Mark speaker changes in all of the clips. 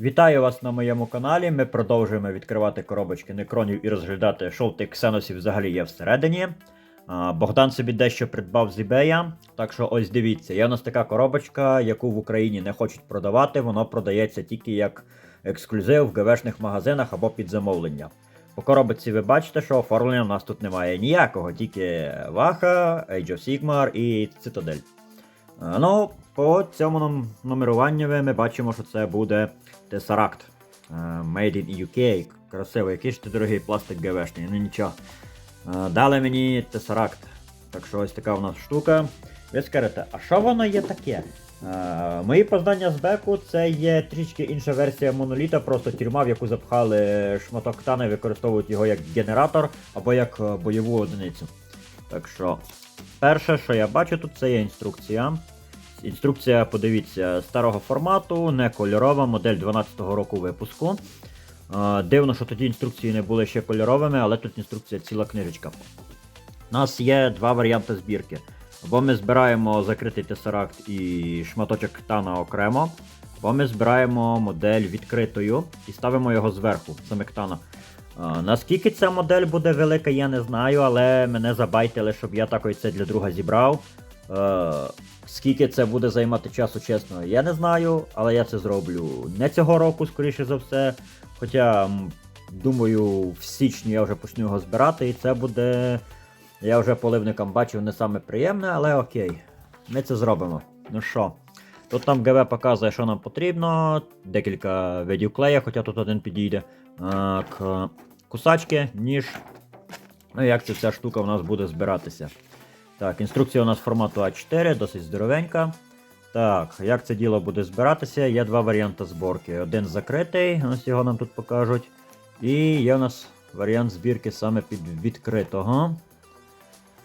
Speaker 1: Вітаю вас на моєму каналі. Ми продовжуємо відкривати коробочки некронів і розглядати, що в тих ксеносів взагалі є всередині. Богдан собі дещо придбав з eBay, так що ось дивіться, є у нас така коробочка, яку в Україні не хочуть продавати, воно продається тільки як ексклюзив в ГВшних магазинах або під замовлення. По коробочці ви бачите, що оформлення у нас тут немає ніякого, тільки Ваха, Age of Sigmar і Citadel. Ну, по цьому ном- нумеруванню ми бачимо, що це буде Tesseract. Е, Made in UK. Красивий, який ж ти дорогий пластик ГВшний, ну нічого. Е, Дали мені Tesseract. Так що ось така у нас штука. Ви скажете, а що воно є таке? Е, Мої познання з беку це є трішки інша версія моноліта, просто тюрма, в яку запхали шматок ктана і використовують його як генератор або як бойову одиницю. Так що, перше, що я бачу тут, це є інструкція. Інструкція, подивіться, старого формату, не кольорова, модель 12-го року випуску. Дивно, що тоді інструкції не були ще кольоровими, але тут інструкція ціла книжечка. У нас є два варіанти збірки. Або ми збираємо закритий тесеракт і шматочок ктана окремо, або ми збираємо модель відкритою і ставимо його зверху, саме ктана. Наскільки ця модель буде велика, я не знаю, але мене забайтили, щоб я такої це для друга зібрав. Е, Скільки це буде займати часу, чесно, я не знаю, але я це зроблю не цього року, скоріше за все. Хоча, думаю, в січні я вже почну його збирати, і це буде. Я вже поливникам бачив не саме приємне, але окей. Ми це зробимо. Ну що, тут там ГВ показує, що нам потрібно. Декілька видів клея, хоча тут один підійде. А. Кусачки, ніж. Ну як ця вся штука у нас буде збиратися. Так, інструкція у нас формату А4, досить здоровенька. Так, як це діло буде збиратися? Є два варіанти зборки. Один закритий, ось його нам тут покажуть. І є у нас варіант збірки саме під відкритого.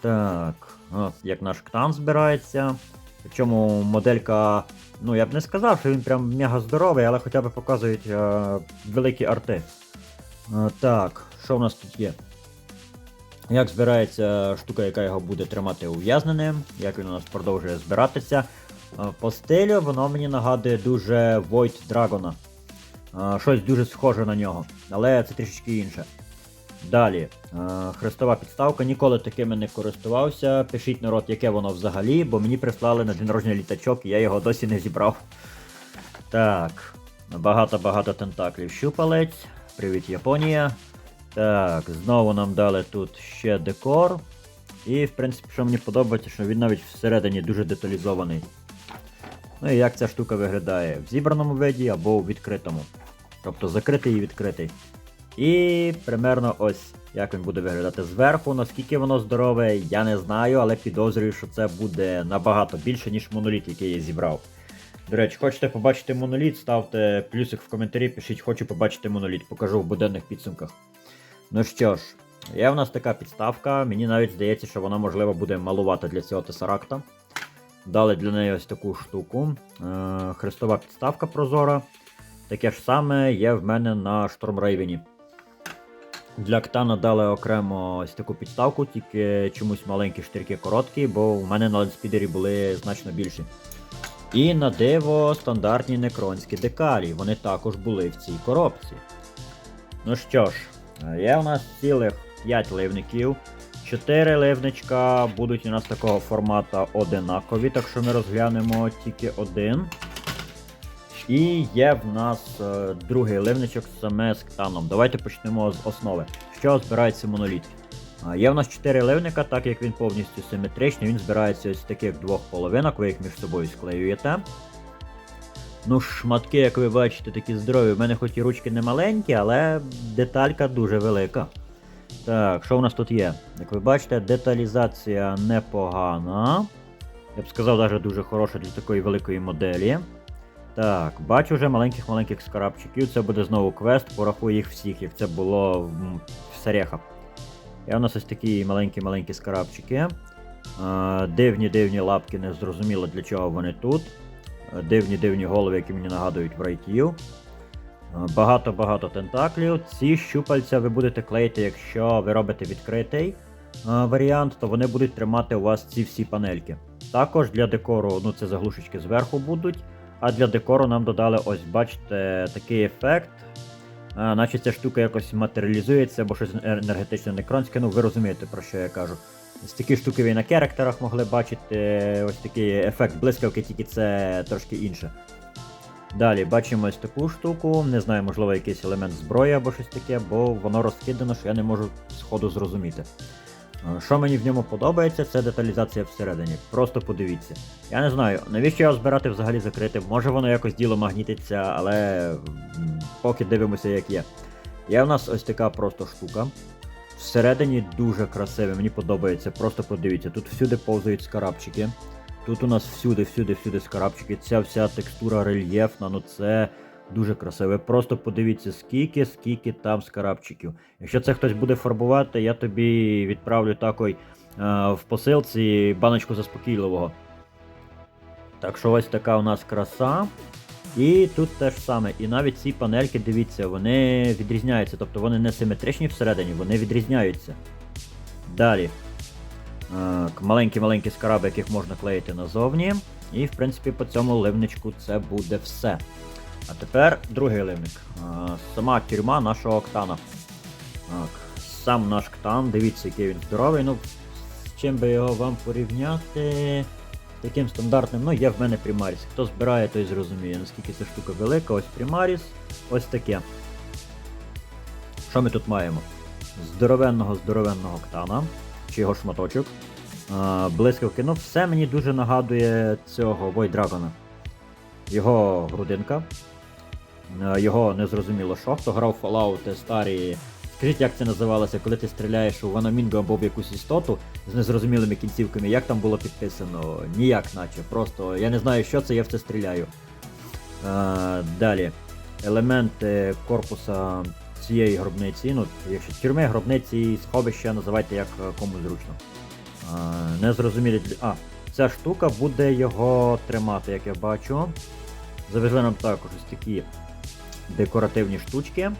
Speaker 1: Так, от як наш ктан збирається. Причому моделька, ну я б не сказав, що він прям мега здоровий, але хоча б показують е, великі арти. Е, так, що в нас тут є? Як збирається штука, яка його буде тримати ув'язненим, як він у нас продовжує збиратися. Е, По стилю воно мені нагадує дуже Void Dragon. Е, Щось дуже схоже на нього, але це трішечки інше. Далі, е, хрестова підставка, ніколи такими не користувався. Пишіть народ, яке воно взагалі, бо мені прислали на день народження літачок, і я його досі не зібрав. Так, багато-багато тентаклів щупалець. Привіт, Японія. Так, знову нам дали тут ще декор. І, в принципі, що мені подобається, що він навіть всередині дуже деталізований. Ну і як ця штука виглядає? В зібраному виді або у відкритому. Тобто закритий і відкритий. І примерно ось як він буде виглядати зверху. Наскільки воно здорове, я не знаю, але підозрюю, що це буде набагато більше, ніж моноліт, який я зібрав. До речі, хочете побачити моноліт, ставте плюсик в коментарі, пишіть, хочу побачити моноліт, покажу в буденних підсумках. Ну що ж, є в нас така підставка, мені навіть здається, що вона, можливо, буде малувата для цього тесаракта. Дали для неї ось таку штуку. Е, хрестова підставка прозора. Таке ж саме є в мене на Штормрейвені. Для ктана дали окремо ось таку підставку, тільки чомусь маленькі штирки короткі, бо в мене на лендспідері були значно більші. І на диво стандартні некронські декалі, вони також були в цій коробці. Ну що ж, є у нас цілих 5 ливників. 4 ливничка будуть у нас такого формату одинакові, так що ми розглянемо тільки один. І є в нас е, другий ливничок саме з ктаном. Давайте почнемо з основи. Що збирається моноліт? А, Є в нас 4 ливника, так як він повністю симетричний, він збирається з таких двох половинок, ви їх між собою склеюєте. Ну, шматки, як ви бачите, такі здорові. У мене хоч і ручки не маленькі, але деталька дуже велика. Так, що в нас тут є? Як ви бачите, деталізація непогана. Я б сказав, навіть дуже хороша для такої великої моделі. Так, бачу вже маленьких-маленьких скрабчиків. Це буде знову квест, порахую їх всіх, як це було в, в Серехах. І у нас ось такі маленькі-маленькі скрабчики. Дивні-дивні лапки, не зрозуміло для чого вони тут. Е, Дивні-дивні голови, які мені нагадують врайтів. Е, Багато-багато тентаклів. Ці щупальця ви будете клеїти, якщо ви робите відкритий е, варіант, то вони будуть тримати у вас ці всі панельки. Також для декору, ну це заглушечки зверху будуть. А для декору нам додали, ось бачите, такий ефект. А, наче ця штука якось матеріалізується, або щось енергетично некронське, ну ви розумієте, про що я кажу. Ось такі штуки ви на керактерах могли бачити, ось такий ефект блискавки, тільки це трошки інше. Далі бачимо ось таку штуку, не знаю, можливо, якийсь елемент зброї або щось таке, бо воно розкидано, що я не можу сходу зрозуміти. Е, Що мені в ньому подобається, це деталізація всередині. Просто подивіться. Я не знаю, навіщо його збирати взагалі закритим. Може воно якось діло магнітиться, але поки дивимося, як є. Є у нас ось така просто штука. Всередині дуже красиве, мені подобається. Просто подивіться, тут всюди повзають скарабчики. Тут у нас всюди, всюди, всюди скарабчики. Ця вся текстура рельєфна, ну це дуже красиво. Просто подивіться, скільки, скільки там скарабчиків. Якщо це хтось буде фарбувати, я тобі відправлю такой е, в посилці баночку заспокійливого. Так що ось така у нас краса. І тут теж саме. І навіть ці панельки, дивіться, вони відрізняються. Тобто вони не симетричні всередині, вони відрізняються. Далі. Маленькі-маленькі скараби, яких можна клеїти назовні. І, в принципі, по цьому ливничку це буде все. А тепер другий ливник. Е, Сама тюрма нашого октана. Так, сам наш ктан, дивіться, який він здоровий. Ну, з чим би його вам порівняти? Таким стандартним, ну є в мене Примаріс. Хто збирає, той зрозуміє, наскільки ця штука велика. Ось Примаріс, ось таке. Що ми тут маємо? Здоровенного здоровенного ктана, чи його шматочок. А, блискавки. Ну, все мені дуже нагадує цього Dragon. Його грудинка. Його незрозуміло що. Хто грав Fallout старі. Скажіть, як це називалося, коли ти стріляєш у Ваномінго або в якусь істоту з незрозумілими кінцівками, як там було підписано? Ніяк, наче. Просто я не знаю, що це, я в це стріляю. Е, далі. Елементи корпуса цієї гробниці. Ну, якщо тюрми, гробниці, сховища, називайте як е, кому зручно. Е, незрозумілі. А, ця штука буде його тримати, як я бачу. Завезли нам також ось такі декоративні штучки.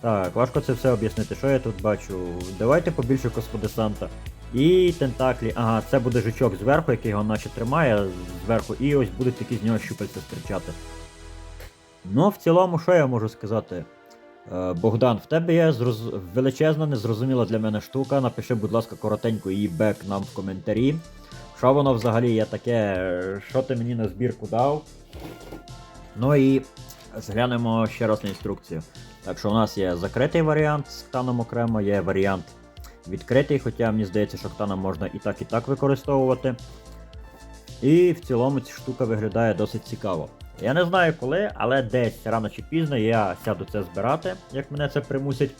Speaker 1: Так, важко це все об'яснити. Що я тут бачу? Давайте побільше космодесанта. І тентаклі. Ага, це буде жучок зверху, який його наче тримає зверху, і ось будуть такі з нього щупальця стирчати. Ну, в цілому, що я можу сказати? Е, Богдан, в тебе є зроз... величезна, незрозуміла для мене штука. Напиши, будь ласка, коротенько її бек нам в коментарі. Що воно взагалі є таке, що ти мені на збірку дав? Ну і зглянемо ще раз на інструкцію. Так що у нас є закритий варіант з ктаном окремо, є варіант відкритий, хоча мені здається, що ктаном можна і так, і так використовувати. І в цілому ця штука виглядає досить цікаво. Я не знаю коли, але десь рано чи пізно я сяду це збирати, як мене це примусять.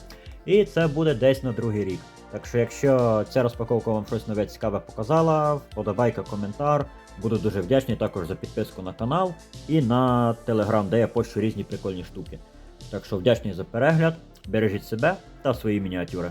Speaker 1: І це буде десь на другий рік. Так що, якщо ця розпаковка вам щось нове цікаве показала, вподобайка, коментар. Буду дуже вдячний також за підписку на канал і на телеграм, де я пощу різні прикольні штуки. Так що вдячний за перегляд, бережіть себе та свої мініатюри.